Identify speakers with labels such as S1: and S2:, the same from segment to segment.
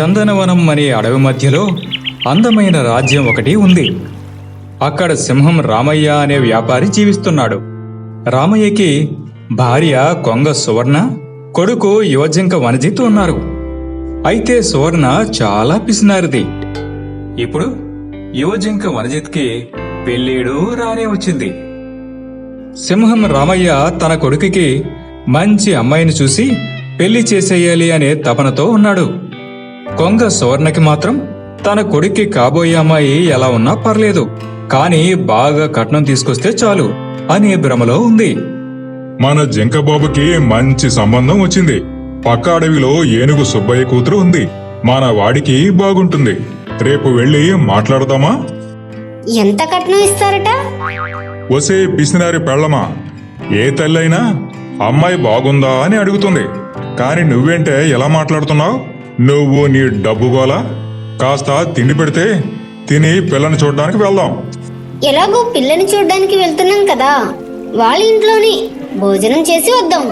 S1: చందనవనం అనే అడవి మధ్యలో అందమైన రాజ్యం ఒకటి ఉంది. అక్కడ సింహం రామయ్య అనే వ్యాపారి జీవిస్తున్నాడు. రామయ్యకి భార్య కొంగ సువర్ణ కొడుకు యువజింక వనజిత్ ఉన్నారు. అయితే సువర్ణ చాలా పిసినారిది. ఇప్పుడు యువజింక వనజిత్కి పెళ్ళేడు రానే వచ్చింది. సింహం రామయ్య తన కొడుకుకి మంచి అమ్మాయిని చూసి పెళ్ళి చేసేయాలి అనే తపనతో ఉన్నాడు. కొంగ సువర్ణకి మాత్రం తన కొడుక్కి కాబోయే అమ్మాయి ఎలా ఉన్నా పర్లేదు కానీ బాగా కట్నం తీసుకొస్తే చాలు అనే భ్రమలో ఉంది.
S2: మన జింకబాబుకి మంచి సంబంధం వచ్చింది. పక్క అడవిలో ఏనుగు సుబ్బయ్య కూతురు ఉంది. మన వాడికి బాగుంటుంది. రేపు వెళ్ళి మాట్లాడదామా?
S3: ఎంత కట్నం ఇస్తారట?
S2: ఒసే పిసినారి పెళ్ళమా? ఏ తల్లైనా అమ్మాయి బాగుందా అని అడుగుతుంది. కాని నువ్వేంటే ఎలా మాట్లాడుతున్నావు? నువ్వు నీ డబ్బు గోలా కాస్త తిండి పెడితే తిని పిల్లని చూడడానికి వెళ్దాం.
S3: ఎలాగో పిల్లని చూడ్డానికి వెళ్తున్నాం కదా. వాళ్ళ ఇంట్లోనే భోజనం చేసి వద్దాం.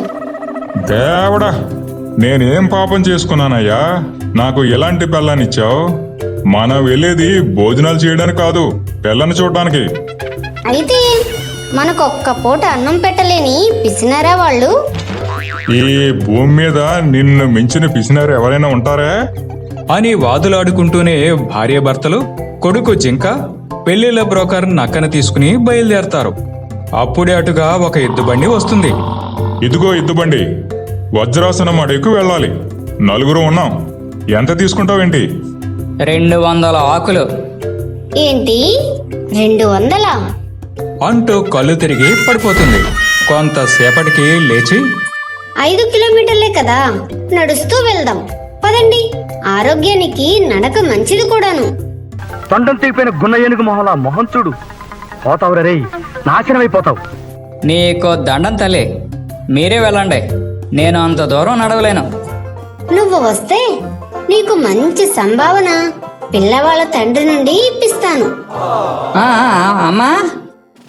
S2: దేవుడా నేనేం పాపం చేసుకున్నానయ్యా? నాకు ఎలాంటి పెళ్ళాన్నిచ్చావు మనం వెళ్ళేది భోజనాలు చేయడానికి కాదు పిల్లని చూడడానికి.
S3: అయితే మనకు ఒక్క పూట అన్నం పెట్టలేని పిసినారా వాళ్ళు?
S2: ఈ భూమి మీద నిన్ను మించిన పిసినారు ఎవరైనా ఉంటారా?
S1: అని వాదులాడుకుంటూనే భార్యాభర్తలు కొడుకు జింక పెళ్ళిళ్ళ బ్రోకర్ నక్కన తీసుకుని బయలుదేరతారు. అప్పుడే అటుగా ఒక ఎద్దుబండి వస్తుంది.
S2: ఇదిగో ఇద్దుబండి వజ్రాసనం అడవికి వెళ్ళాలి. నలుగురు ఉన్నాం. ఎంత తీసుకుంటావేంటి
S4: రెండు వందల ఆకులు.
S3: ఏంటి? రెండు వందలా?
S1: అంటూ కళ్ళు తిరిగి పడిపోతుంది. కొంతసేపటికి లేచి
S3: ఐదు కిలోమీటర్లే కదా. నడుస్తూ వెళ్దాం. పదండి. ఆరోగ్యానికి నడక మంచిది కూడాను.
S5: తొండం తెగిపోయిన గున్న ఏనుగు మొహంలా మొహం చూడు. పోతావు రే నాశనమైపోతావు.
S4: నీకు దండం తల్లి. మీరే వెళ్ళండి. నేను అంత దూరం నడవలేను.
S3: నువ్వు వస్తే నీకు మంచి సంభావన పిల్లవాళ్ళ తండ్రి నుండి ఇప్పిస్తాను.
S4: అమ్మా.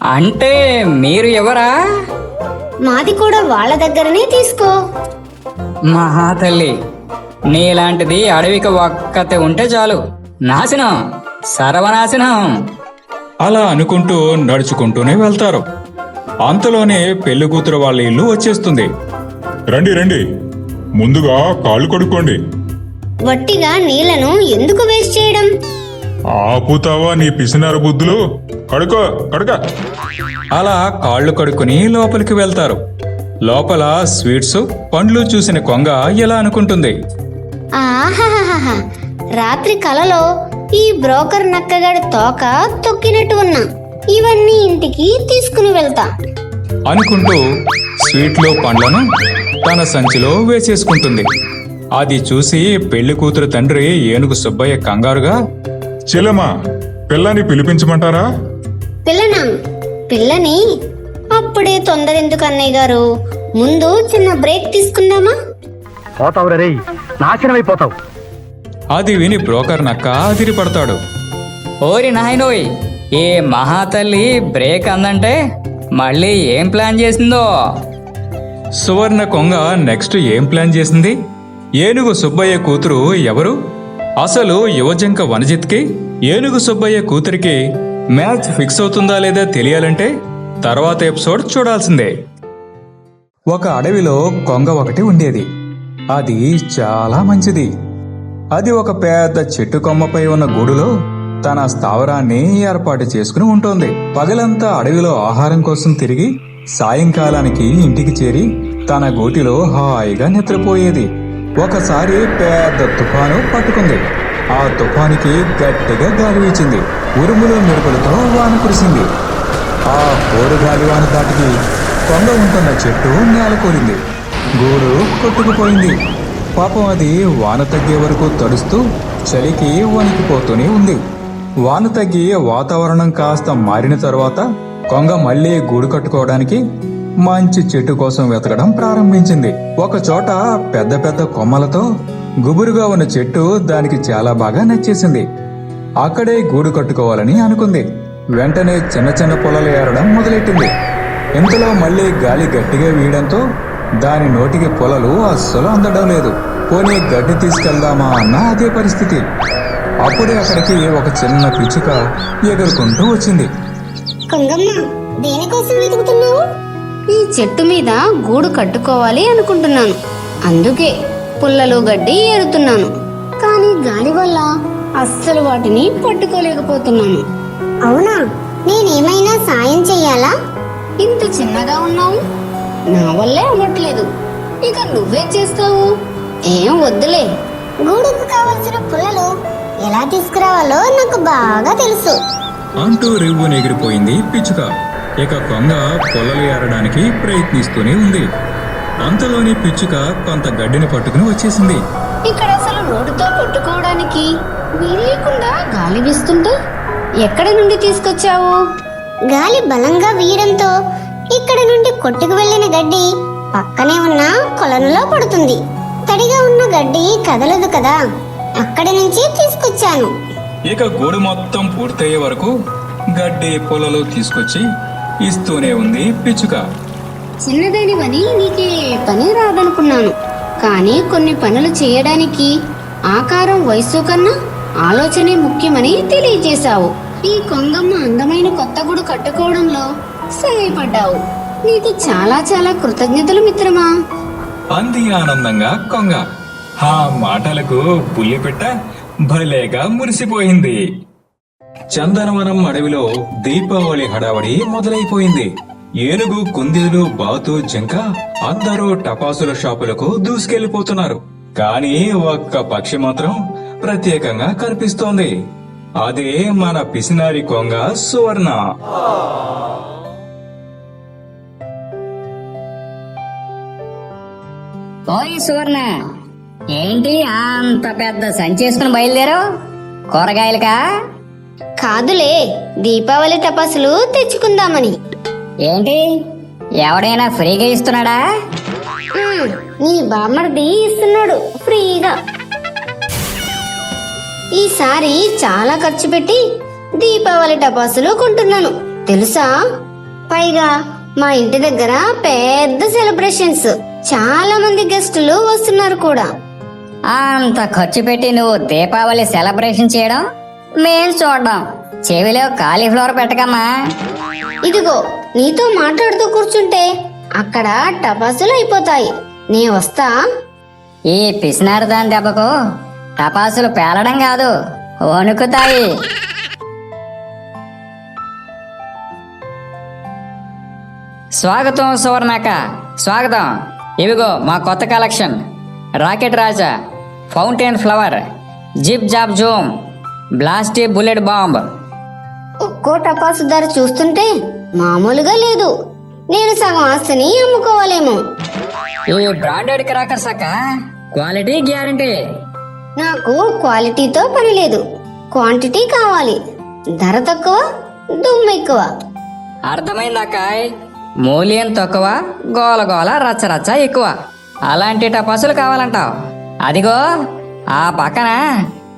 S4: అంటే మీరు ఎవరా?
S3: మాది కూడా వాళ్ళ దగ్గరనే తీసుకో.
S4: మహా తల్లి నీలాంటిది అడవికి ఒక్కతే ఉంటే చాలు. నాశనం సర్వనాశనం.
S1: అలా అనుకుంటూ నడుచుకుంటూనే వెళ్తారు. అంతలోనే పెళ్ళి కూతురు వాళ్ళ ఇల్లు వచ్చేస్తుంది.
S2: రండి రండి. ముందుగా కాళ్ళు కడుక్కోండి.
S3: వట్టిగా నీళ్ళను ఎందుకు వేస్ట్ చేయడం?
S2: ఆపుతావా నీ పిసినారు బుద్ధులు? కడుకో కడుక.
S1: అలా కాళ్ళు కడుక్కుని లోపలికి వెళ్తారు. లోపల స్వీట్స్ పండ్లు చూసిన కొంగ ఇలా అనుకుంటుంది?
S3: ఆహాహాహా రాత్రి కలలో ఈ బ్రోకర్ నక్కగాడి తోక తొక్కినట్టు ఉన్నా. ఇవన్నీ ఇంటికి తీసుకుని వెళ్తా.
S1: అనుకుంటూ స్వీట్లో పండ్లను తన సంచిలో వేసేసుకుంటుంది. అది చూసి పెళ్ళి కూతురు తండ్రి ఏనుగు సుబ్బయ్య కంగారుగా
S2: చెల్లెమా పిల్లని పిలిపించమంటారా?
S3: పిల్లనా? పిల్లని? అప్పుడే తొందర ఎందుకు అన్నయ్య గారు? ముందు చిన్న బ్రేక్ తీసుకుందామా?
S5: పోతావు రే నాశనమైపోతావు.
S1: అది విని బ్రోకర్ నక్క అదిరిపడతాడు
S4: ఓరి నాయనోయ్ ఏ మహాతల్లి బ్రేక్ అందంటే మళ్ళీ ఏం ప్లాన్ చేసిందో?
S1: సువర్ణ కొంగ నెక్స్ట్ ఏం ప్లాన్ చేసింది? ఏనుగు సుబ్బయ్య కూతురు ఎవరు? అసలు యువజంక వనజిత్కి ఏనుగు సుబ్బయ్య కూతురికి మ్యాచ్ ఫిక్స్ అవుతుందా లేదా తెలియాలంటే తర్వాత ఎపిసోడ్ చూడాల్సిందే. ఒక అడవిలో కొంగ ఒకటి ఉండేది. అది చాలా మంచిది. అది ఒక పెద్ద చెట్టు కొమ్మపై ఉన్న గూడులో తన స్థావరాన్ని ఏర్పాటు చేసుకుని ఉంటోంది. పగలంతా అడవిలో ఆహారం కోసం తిరిగి సాయంకాలానికి ఇంటికి చేరి తన గోటిలో హాయిగా నిద్రపోయేది. ఒకసారి పెద్ద తుఫాను పట్టుకుంది. ఆ తుఫానికి గట్టిగా గాలి వీచింది. ఉరుములు మెరుపులతో వాన కురిసింది. ఆ కోరుగాలి గాలివాన దాటికి కొంగ ఉంటున్న చెట్టు నేలకూలింది గూడు కొట్టుకుపోయింది. పాపం అది వాన తగ్గే వరకు తడుస్తూ చలికి వణికిపోతూనే ఉంది. వాన తగ్గి వాతావరణం కాస్త మారిన తర్వాత కొంగ మళ్ళీ గూడు కట్టుకోవడానికి మంచి చెట్టు కోసం వెతకడం ప్రారంభించింది. ఒక చోట పెద్ద పెద్ద కొమ్మలతో గుబురుగా ఉన్న చెట్టు దానికి చాలా బాగా నచ్చేసింది. అక్కడే గూడు కట్టుకోవాలని అనుకుంది. వెంటనే చిన్న చిన్న పొలలు ఏరడం మొదలెట్టింది. ఇంతలో మళ్ళీ గాలి గట్టిగా వీయడంతో దాని నోటికి పొలలు అస్సలు అందడం లేదు. పోనీ గడ్డి తీసుకెళ్దామా అన్న అదే పరిస్థితి. అప్పుడే అక్కడికి ఒక చిన్న పిచ్చుక ఎగురుకుంటూ వచ్చింది.
S3: ఈ చెట్టు మీద గూడు కట్టుకోవాలి అనుకుంటున్నాను. అందుకే పుల్లలు గడ్డి ఏరుతున్నాను. కానీ గాలి వల్ల అస్సలు వాటిని పట్టుకోలేకపోతున్నాను. అవునా? నేనేమైనా సాయం చెయ్యాలా ఇంత చిన్నగా ఉన్నావు? నా వల్లే అవ్వట్లేదు. ఇక నువ్వేం చేస్తావు. ఏం వద్దులే. గూడుకు కావలసిన పుల్లలు ఎలా తీసుకురావాలో నాకు బాగా తెలుసు.
S1: అంటూ రివ్వు ఎగిరిపోయింది పిచ్చుక. ఇక కొంగ పొలలు ఏరడానికి ప్రయత్నిస్తూనే ఉంది. అంతలోని పిచ్చుక కొంత గడ్డిని పట్టుకుని వచ్చేసింది.
S3: ఇక్కడ అసలు రోడ్డుతో కొట్టుకోవడానికి వీలేకుండా గాలి వీస్తుంటే ఎక్కడ నుండి తీసుకొచ్చావు? గాలి బలంగా వీయడంతో ఇక్కడ నుండి కొట్టుకు వెళ్ళిన గడ్డి పక్కనే ఉన్న కొలనులో పడుతుంది. తడిగా ఉన్న గడ్డి కదలదు కదా అక్కడి నుంచి తీసుకొచ్చాను.
S1: ఇక గూడు మొత్తం పూర్తయ్యే వరకు గడ్డి పొలలు తీసుకొచ్చి ఇస్తూనే ఉంది పిచ్చుక.
S3: చిన్నదానివని నీకే పని రాదనుకున్నాను. కానీ కొన్ని పనులు చేయడానికి ఆకారం వయస్సు కన్నా ఆలోచనే ముఖ్యమని తెలియజేశావు. ఈ కొంగమ్మ అందమైన కొత్త గుడు కట్టుకోవడంలో సహాయపడ్డావు. నీకు చాలా చాలా కృతజ్ఞతలు మిత్రమా?
S1: అంది ఆనందంగా కొంగ. ఆ మాటలకు పుల్లిపిట్ట భలేగా మురిసిపోయింది. చందనవనం అడవిలో దీపావళి హడావడి మొదలైపోయింది. ఏనుగు కుందేలు బాతు జింక అందరూ టపాసుల షాపులకు దూసుకెళ్ళిపోతున్నారు కానీ ఒక్క పక్షి మాత్రం ప్రత్యేకంగా కనిపిస్తోంది. అదే మన పిసినారి కొంగ సువర్ణ.
S4: ఓయ్ సువర్ణ ఏంటి అంత పెద్ద సంచేసుకుని బయలుదేరావు? కూరగాయలకా?
S3: కాదులే దీపావళి టపాసులు తెచ్చుకుందామని.
S4: ఏంటి? ఎవడైనా ఫ్రీగా ఇస్తున్నాడా?
S3: నీ బామ్మర్ది ఇస్తున్నాడు ఫ్రీగా. ఈసారి చాలా ఖర్చు పెట్టి దీపావళి టపాసులు కొంటున్నాను తెలుసా? పైగా మా ఇంటి దగ్గర పెద్ద సెలబ్రేషన్స్ చాలా మంది గెస్టులు వస్తున్నారు కూడా.
S4: అంత ఖర్చు పెట్టి నువ్వు దీపావళి సెలబ్రేషన్ చేయడం? మేం చూడడం చెవిలో కాలీఫ్లవర్ పెట్టకమ్మా.
S3: ఇదిగో నీతో మాట్లాడుతూ కూర్చుంటే అక్కడ టపాసులు అయిపోతాయి. నే వస్తా?
S4: ఈ పిసినారు దాని దెబ్బకు టపాసులు పేలడం కాదు వణుకుతాయి. స్వాగతం సువర్ణాక. స్వాగతం. ఇవిగో మా కొత్త కలెక్షన్. రాకెట్ రాజా fountain flower zip zap zoom బ్లాస్టీ bullet bomb.
S3: ఒక్కో టపాసు ధర చూస్తుంటే మామూలుగా లేదు. నేను సగం ఆస్తిని అమ్ముకోవాలేమో.
S4: ఈ బ్రాండెడ్ క్రాకర్స్ అక్క క్వాలిటీ గ్యారంటీ.
S3: నాకు క్వాలిటీతో పని లేదు. క్వాంటిటీ కావాలి. ధర తక్కువ దుమ్ము ఎక్కువ.
S4: అర్థమైందక్క మూల్యం తక్కువ గోల గోల రచ్చ రచ్చ ఎక్కువ. అలాంటి టపాసులు కావాలంటావు. అదిగో ఆ పక్కన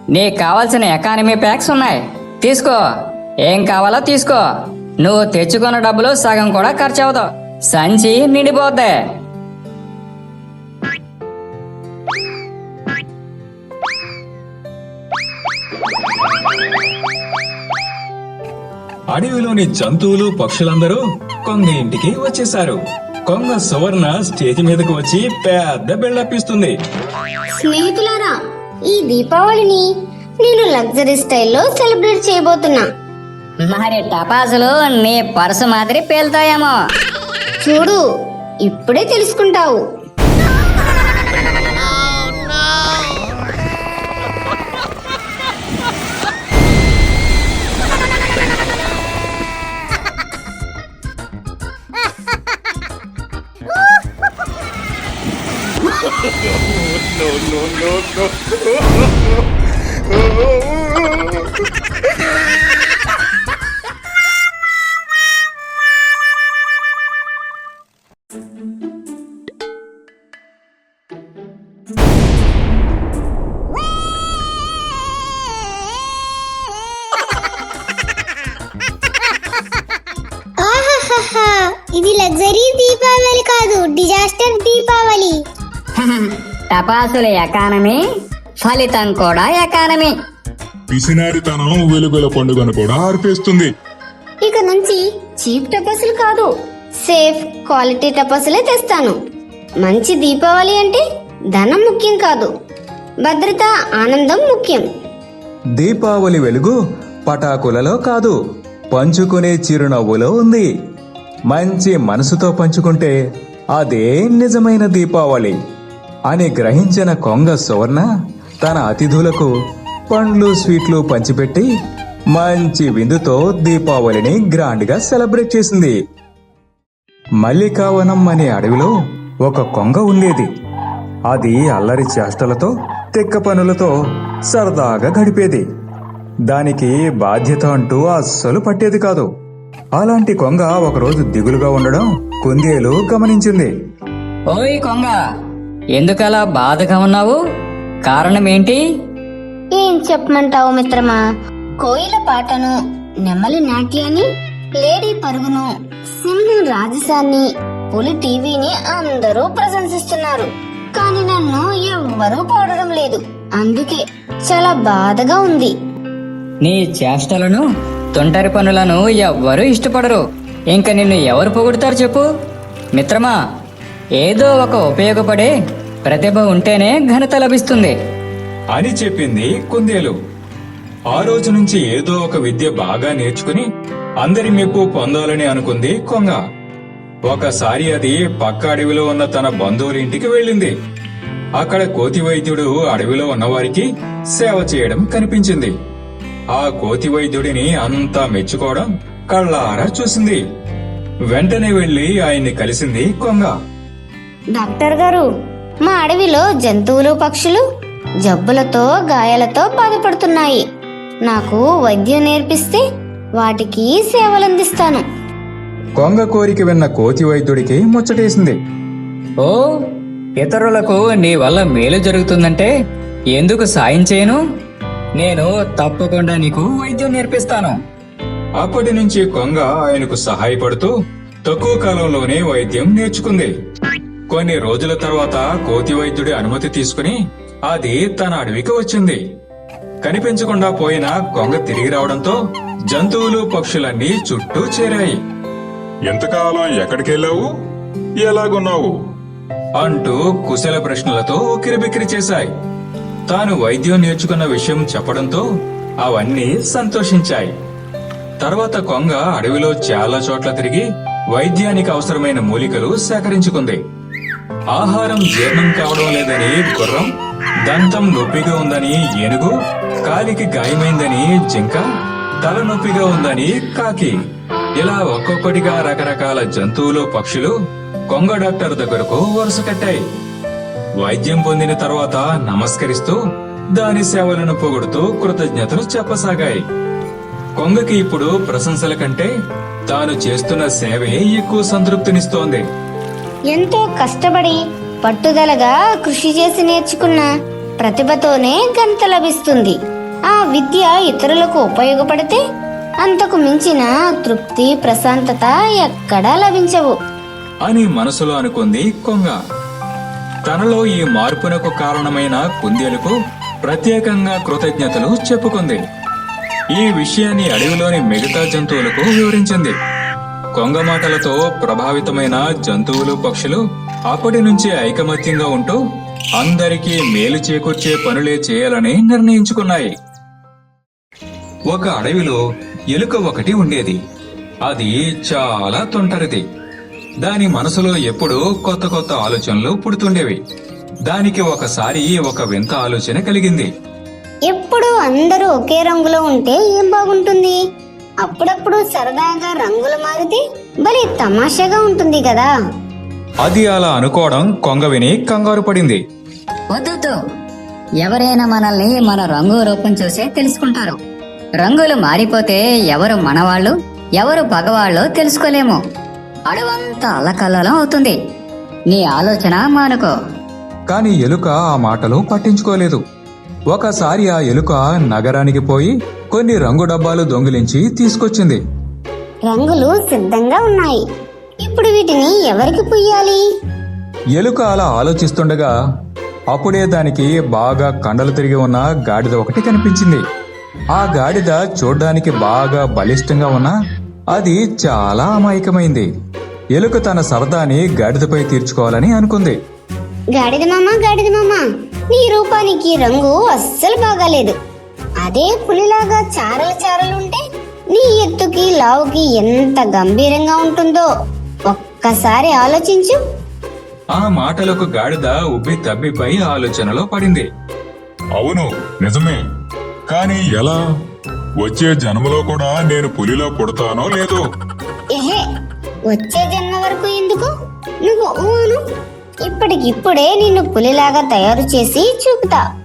S4: నీకు కావాల్సిన ఎకానమీ ప్యాక్స్ ఉన్నాయి. తీసుకో. ఏం కావాలో తీసుకో. నువ్వు తెచ్చుకున్న డబ్బులు సగం కూడా ఖర్చు అవ్వదు సంచి నిండిపోద్ది.
S1: అడవిలోని జంతువులు పక్షులందరూ కొంగ ఇంటికి వచ్చేశారు. కొంగ సువర్ణ స్టేజ్ మీదకు వచ్చి పెద్ద బిల్డప్పిస్తుంది
S3: స్నేహితులారా ఈ దీపావళిని నేను లగ్జరీ స్టైల్లో సెలబ్రేట్ చేయబోతున్నా.
S4: మరి టపాసులు నీ పర్సు మాదిరి పేలుతాయేమో
S3: చూడు ఇప్పుడే తెలుసుకుంటావు no, no, no, no. Deepavali.
S4: టపాసుల economy ఫలితం కూడా ఎకానమీ
S2: పిసినారితనం వెలుగుల పండుగను కూడా ఆర్పేస్తుంది.
S3: ఇక నుంచి చీప్ టపాసులు కాదు సేఫ్ క్వాలిటీ టపాసులే తెస్తాను. మంచి దీపావళి అంటే ధనం ముఖ్యం కాదు భద్రత ఆనందం ముఖ్యం.
S1: దీపావళి వెలుగు పటాకులలో కాదు పంచుకునే చిరునవ్వులో ఉంది. మంచి మనసుతో పంచుకుంటే అదే నిజమైన దీపావళి అని గ్రహించిన కొంగ సువర్ణ తన అతిథులకు పండ్లు స్వీట్లు పంచిపెట్టి మంచి విందుతో దీపావళిని గ్రాండ్గా సెలబ్రేట్ చేసింది. మల్లికావనం అనే అడవిలో ఒక కొంగ ఉండేది. అది అల్లరి చేష్టలతో తెక్క పనులతో సరదాగా గడిపేది. దానికి బాధ్యత అంటూ అస్సలు పట్టేది కాదు. అలాంటి కొంగ ఒకరోజు దిగులుగా ఉండడం కుందేలు గమనించింది.
S4: ఓయ్ కొంగ ఎందుకలా బాధగా ఉన్నావు? కారణం ఏంటి
S3: ఏం చెప్పమంటావు మిత్రమా? కోయిల పాటను నెమలి నాట్యాన్ని లేడీ పరుగును సింహం రాజసాన్ని పులి టీవీని అందరూ ప్రశంసిస్తున్నారు. కానీ నన్ను ఎవ్వరూ పోడడం లేదు. అందుకే చాలా బాధగా ఉంది.
S4: నీ చేష్టలను తొంటరి పనులను ఎవ్వరూ ఇష్టపడరు. ఇంక నిన్ను ఎవరు పొగుడుతారు చెప్పు? మిత్రమా ఏదో ఒక ఉపయోగపడే ప్రతిభ ఉంటేనే ఘనత లభిస్తుంది.
S1: అని చెప్పింది కుందేలు. ఆ రోజు నుంచి ఏదో ఒక విద్య బాగా నేర్చుకుని అందరి మెప్పు పొందాలని అనుకుంది కొంగ. ఒకసారి అది పక్క అడవిలో ఉన్న తన బంధువుల ఇంటికి వెళ్ళింది. అక్కడ కోతి వైద్యుడు అడవిలో ఉన్నవారికి సేవ చేయడం కనిపించింది. ఆ కోతి వైద్యుడిని అంతా మెచ్చుకోవడం కళ్ళారా చూసింది. వెంటనే వెళ్ళి ఆయన్ని కలిసింది కొంగ.
S3: డాక్టర్ గారు మా అడవిలో జంతువులు పక్షులు జబ్బులతో గాయాలతో బాధపడుతున్నాయి. నాకు వైద్యం నేర్పిస్తే వాటికి సేవలందిస్తాను.
S1: కొంగ కోరిక విన్న కోతి వైద్యుడికి ముచ్చటేసింది.
S4: ఓ ఇతరులకు నీ వల్ల మేలు జరుగుతుందంటే ఎందుకు సాయం చేయను? నేను తప్పకుండా నీకు వైద్యం నేర్పిస్తాను.
S1: అప్పటి నుంచి కొంగ ఆయనకు సహాయపడుతూ తక్కువ కాలంలోనే వైద్యం నేర్చుకుంది. కొన్ని రోజుల తర్వాత కోతి వైద్యుడి అనుమతి తీసుకుని అది తన అడవికి వచ్చింది. కనిపించకుండా పోయిన కొంగ తిరిగి రావడంతో జంతువులు పక్షులన్నీ చుట్టూ చేరాయి.
S2: ఎంతకాలం ఎక్కడికెళ్ళావు? ఎలాగున్నావు?
S1: అంటూ కుశల ప్రశ్నలతో ఉక్కిరిబిక్కిరి చేశాయి. తాను వైద్యం నేర్చుకున్న విషయం చెప్పడంతో అవన్నీ సంతోషించాయి. తర్వాత కొంగ అడవిలో చాలా చోట్ల తిరిగి వైద్యానికి అవసరమైన మూలికలు సేకరించుకుంది. ఆహారం జీర్ణం కావడం లేదని గుర్రం దంతం నొప్పిగా ఉందని ఏనుగు కాలికి గాయమైందని జింక తల నొప్పిగా ఉందని కాకి. ఇలా ఒక్కొక్కటిగా రకరకాల జంతువులు పక్షులు కొంగ డాక్టర్ దగ్గరకు వరుస కట్టాయి. వైద్యం పొందిన తర్వాత నమస్కరిస్తూ దాని సేవలను పొగుడుతూ కృతజ్ఞతలు చెప్పసాగాయి. కొంగకి ఇప్పుడు ప్రశంసల కంటే తాను చేస్తున్న సేవే ఎక్కువ సంతృప్తినిస్తోంది.
S3: ఎంతో కష్టపడి పట్టుదలగా కృషి చేసి నేర్చుకున్న ప్రతిభతోనే ఘనత లభిస్తుంది. ఆ విద్య ఇతరులకు ఉపయోగపడితే అంతకు మించిన తృప్తి ప్రశాంతత ఎక్కడా లభించవు.
S1: అని మనసులో అనుకుంది కొంగ. తనలో ఈ మార్పునకు కారణమైన కుందేలుకు ప్రత్యేకంగా కృతజ్ఞతలు చెప్పుకుంది. ఈ విషయాన్ని అడవిలోని మిగతా జంతువులకు వివరించింది. కొంగ మాటలతో ప్రభావితమైన జంతువులు పక్షులు అప్పటి నుంచి ఐకమత్యంగా ఉంటూ అందరికీ మేలు చేకూర్చే పనులే చేయాలని నిర్ణయించుకున్నాయి. ఒక అడవిలో ఎలుక ఒకటి ఉండేది. అది చాలా తొంటరిది. దాని మనసులో ఎప్పుడూ కొత్త కొత్త ఆలోచనలు పుడుతుండేవి. దానికి ఒకసారి ఒక వింత ఆలోచన కలిగింది.
S3: ఎప్పుడు అందరూ ఒకే రంగులో ఉంటే ఏం బాగుంటుంది? అప్పుడప్పుడు సరదాగా రంగులు మారితే భలే తమాషాగా ఉంటుంది కదా.
S1: అది అలా అనుకోవడం కొంగ విని కంగారు పడింది.
S4: వద్దు ఎవరైనా మనల్ని మన రంగు రూపం చూసే తెలుసుకుంటారు. రంగులు మారిపోతే ఎవరు మనవాళ్ళు ఎవరు పగవాళ్ళో తెలుసుకోలేము. అడవంతా అల్లకల్లోలం అవుతుంది. నీ ఆలోచన మానుకో.
S1: కాని ఎలుక ఆ మాటలు పట్టించుకోలేదు. ఒకసారి ఆ ఎలుక నగరానికి పోయి కొన్ని రంగు డబ్బాలు దొంగిలించి తీసుకొచ్చింది.
S3: రంగులు సిద్ధంగా ఉన్నాయి. ఇప్పుడు వీటిని ఎవరికి పుయ్యాలి?
S1: ఎలుక అలా ఆలోచిస్తుండగా అప్పుడే దానికి బాగా కండలు తిరిగి ఉన్న గాడిద ఒకటి కనిపించింది. ఆ గాడిద చూడ్డానికి బాగా బలిష్టంగా ఉన్నా అది చాలా అమాయకమైంది. ఎలుక తన సరదాని గాడిదపై తీర్చుకోవాలని అనుకుంది.
S3: గాడిద మామ గాడిద మామ నీ రూపానికి రంగు అస్సలు బాగాలేదు. అదే పులిలాగా చారలు చారలు ఉంటే నీ ఎత్తుకి లావుకి ఎంత గంభీరంగా ఉంటుందో ఒక్కసారి ఆలోచించు.
S1: ఆ మాటలకు గాడిద ఉబ్బి తబ్బిపై ఆలోచనలో పడింది.
S2: అవును నిజమే. కానీ ఎలా? వచ్చే జన్మలో కూడా నేను పులిలో పుడతానో లేదో?
S3: ఏహే వచ్చే జన్మ వరకు ఎందుకు? నువ్వు ఊను. ఇప్పటికిప్పుడే నిన్ను పులిలాగా తయారు చేసి చూపుతా.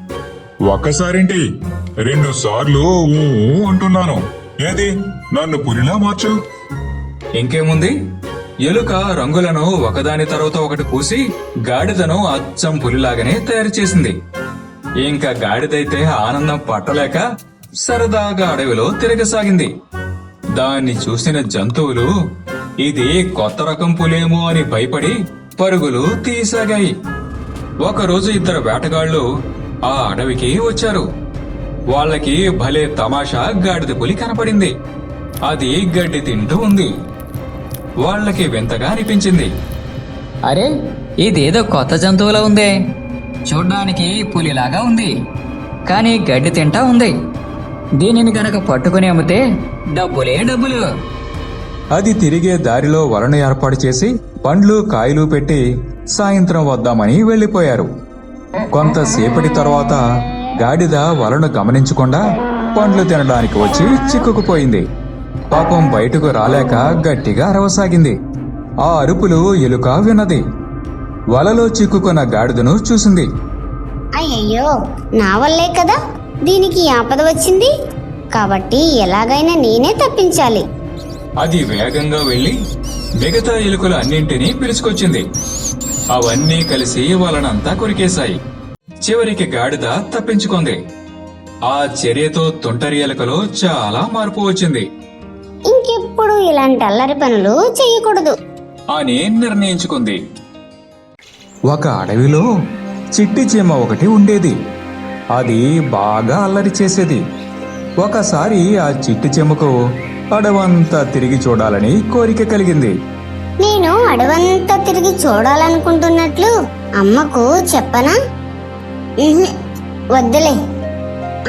S2: ఒక్కసారేంటి రెండు సార్లు అంటున్నాను. ఏది? నన్ను పులిలా మార్చు.
S1: ఇంకేముంది? ఎలుక రంగులను ఒకదాని తర్వాత ఒకటి పూసి గాడిదను అచ్చం పులిలాగానే తయారు చేసింది. ఇంకా గాడిదైతే ఆనందం పట్టలేక సరదాగా అడవిలో తిరగసాగింది. దాన్ని చూసిన జంతువులు ఇది కొత్త రకం పులేమో అని భయపడి పరుగులు తీసాగాయి. ఒకరోజు ఇద్దరు వేటగాళ్ళు ఆ అడవికి వచ్చారు. వాళ్ళకి భలే తమాషా గాడిద పులి కనపడింది. అది గడ్డి తింటూ ఉంది. వాళ్ళకి వింతగా అనిపించింది.
S4: అరే ఇదేదో కొత్త జంతువులా ఉందే. చూడ్డానికి పులిలాగా ఉంది. కానీ గడ్డి తింటా ఉంది. దీనిని గనక పట్టుకుని అమ్మితే డబ్బులే డబ్బులు.
S1: అది తిరిగే దారిలో వలను ఏర్పాటు చేసి పండ్లు కాయలు పెట్టి సాయంత్రం వద్దామని వెళ్ళిపోయారు. కొంతసేపటి తర్వాత గాడిద వలను గమనించకుండా పండ్లు తినడానికి వచ్చి చిక్కుకుపోయింది. పాపం బయటకు రాలేక గట్టిగా అరవసాగింది. ఆ అరుపులు ఎలుక విన్నది. వలలో చిక్కుకున్న గాడిదను చూసింది.
S3: అయ్యయ్యో నా వల్లే కదా దీనికి ఆపద వచ్చింది? కాబట్టి ఎలాగైనా నేనే తప్పించాలి.
S1: అది వేగంగా వెళ్ళి మిగతా ఎలుకలు అన్నింటినీ పిలుచుకొచ్చింది. అవన్నీ కలిసి వాళ్ళనంతా కొరికేశాయి. చివరికి గాడిద తప్పించుకుంది. ఆ చర్యతో తుంటరి ఎలుకలో చాలా మార్పు వచ్చింది.
S3: ఇంకెప్పుడు ఇలాంటి అల్లరి పనులు చేయకూడదు
S1: అని నిర్ణయించుకుంది. ఒక అడవిలో చిట్టి చీమ ఒకటి ఉండేది. అది బాగా అల్లరి చేసేది. ఒకసారి ఆ చిట్టి చీమకు అడవంతా తిరిగి చూడాలని కోరిక కలిగింది.
S3: నేను అడవంతా తిరిగి చూడాలనుకుంటున్నట్లు అమ్మకు చెప్పనా? వద్దులే.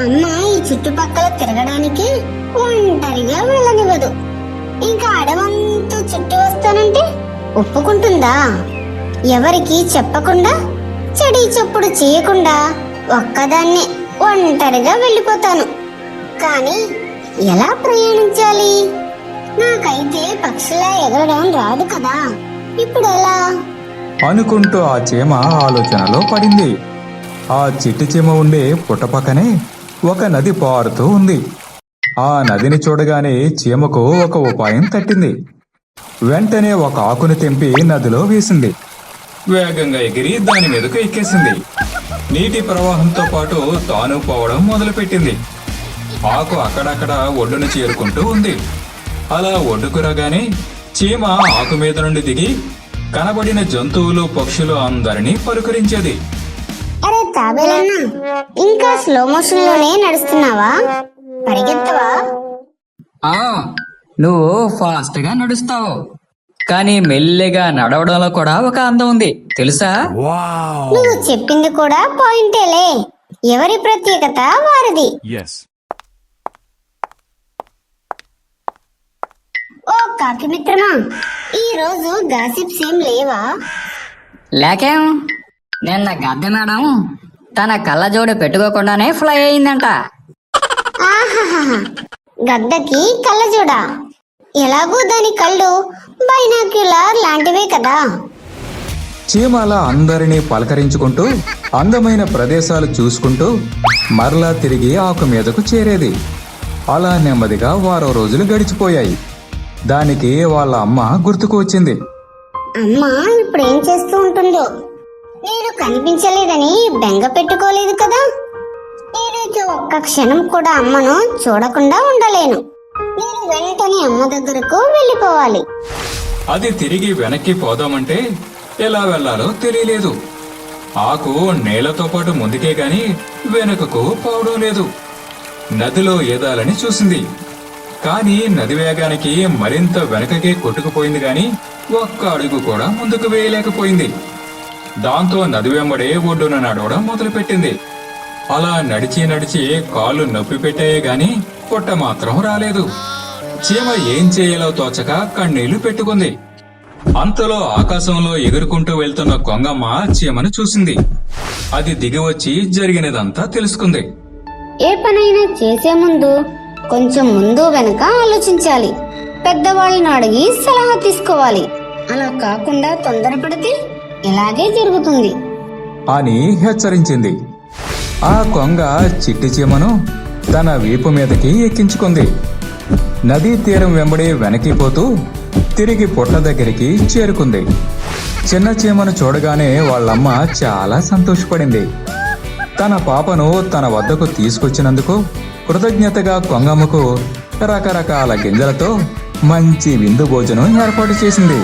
S3: అమ్మ ఈ చుట్టుపక్కల తిరగడానికి ఒంటరిగా వెళ్ళనివ్వదు. ఇంకా అడవంతా చుట్టూ వస్తానంటే ఒప్పుకుంటుందా? ఎవరికి చెప్పకుండా చెడి చప్పుడు చేయకుండా ఒక్కదాన్నే ఒంటరిగా వెళ్ళిపోతాను. కానీ ఎలా ప్రయాణించాలి? నాకైతే పక్షిలా ఎగరడం రాదు కదా. ఇప్పుడు ఎలా?
S1: అనుకుంటూ ఆ చీమ ఆలోచనలో పడింది. ఆ చిట్టి చీమ ఉండే పుట్టపక్కనే ఒక నది పారుతూ ఉంది. ఆ నదిని చూడగానే చీమకు ఒక ఉపాయం తట్టింది. వెంటనే ఒక ఆకును తెంపి నదిలో వేసింది. వేగంగా ఎగిరి దాని మీదకు ఎక్కేసింది. నీటి ప్రవాహంతో పాటు తాను పోవడం మొదలుపెట్టింది. ఆకు అక్కడక్కడ ఒడ్డును చేరుకుంటూ ఉంది. అలా ఒడ్డుకు రాగానే చీమ ఆకు మీద నుండి దిగి కనబడిన జంతువులు పక్షులు అందరినీ
S3: అరే తాబేలన్నా ఇంకా స్లో మోషన్లోనే నడుస్తున్నావా? పరిగెత్తవా?
S4: ఆ నువ్వు ఫాస్ట్గా నడుస్తావు. కానీ మెల్లిగా నడవడంలో కూడా ఒక అందం ఉంది. తెలుసా?
S3: నువ్వు చెప్పింది కూడా పాయింటేలే ఎవరి ప్రత్యేకత వారిది? ఓ కాకి మిత్రమా ఈ రోజు గాసిప్స్ ఏం లేవా?
S4: లేకేం? నిన్న గద్దె మేడం తన కళ్ళజోడు పెట్టుకోకుండానే ఫ్లై అయిందంట.
S3: గద్దకి కళ్ళజోడ ఎలాగూ దాని కళ్ళు బైనాక్యులర్ లాంటివే కదా.
S1: చీమాల అందరినీ పలకరించుకుంటూ అందమైన ప్రదేశాలు చూసుకుంటూ మరలా తిరిగి ఆకు మీదకు చేరేది. అలా నెమ్మదిగా వారం రోజులు గడిచిపోయాయి. దానికి వాళ్ళ అమ్మ గుర్తుకు వచ్చింది.
S3: అమ్మ ఇప్పుడు ఏం చేస్తూ ఉంటుందో? నేను కనిపించలేదని బెంగ పెట్టుకోలేదు కదా? నేను ఒక్క క్షణం కూడా అమ్మను చూడకుండా ఉండలేను. నేను వెంటనే అమ్మ దగ్గరకు వెళ్ళిపోవాలి.
S1: అది తిరిగి వెనక్కి పోదామంటే ఎలా వెళ్ళాలో తెలియలేదు. ఆకు నేలతో పాటు ముందుకే గాని వెనుకకు పోవడం లేదు. నదిలో ఏదాలని చూసింది. కానీ నది వేగానికి మరింత వెనకకే కొట్టుకుపోయింది గాని ఒక్క అడుగు కూడా ముందుకు వేయలేకపోయింది. దాంతో నది వెంబడే ఒడ్డున నడవడం మొదలుపెట్టింది. అలా నడిచి నడిచి కాళ్ళు నొప్పి పెట్టాయే గాని పొట్ట మాత్రం రాలేదు. చీమ ఏం చేయాలో తోచక కన్నీళ్ళు పెట్టుకుంది. అంతలో ఆకాశంలో ఎగురుకుంటూ వెళ్తున్న కొంగమ్మ చీమను చూసింది. అది దిగివచ్చి జరిగినదంతా తెలుసుకుంది.
S3: ఏ పనైనా చేసే ముందు కొంచెం ముందు వెనక ఆలోచించాలి. పెద్దవాళ్ళని అడిగి సలహా తీసుకోవాలి. అలా కాకుండా తొందరపడితే ఇలాగే జరుగుతుంది.
S1: అని హెచ్చరించింది. ఆ కొంగ చిట్టి చీమను తన వీపు మీదకి ఎక్కించుకుంది. నదీ తీరం వెంబడి వెనక్కిపోతూ తిరిగి పుట్ట దగ్గరికి చేరుకుంది. చిన్న చీమను చూడగానే వాళ్ళమ్మ చాలా సంతోషపడింది. తన పాపను తన వద్దకు తీసుకొచ్చినందుకు కృతజ్ఞతగా కొంగమ్మకు రకరకాల గింజలతో మంచి విందు భోజనం ఏర్పాటు చేసింది.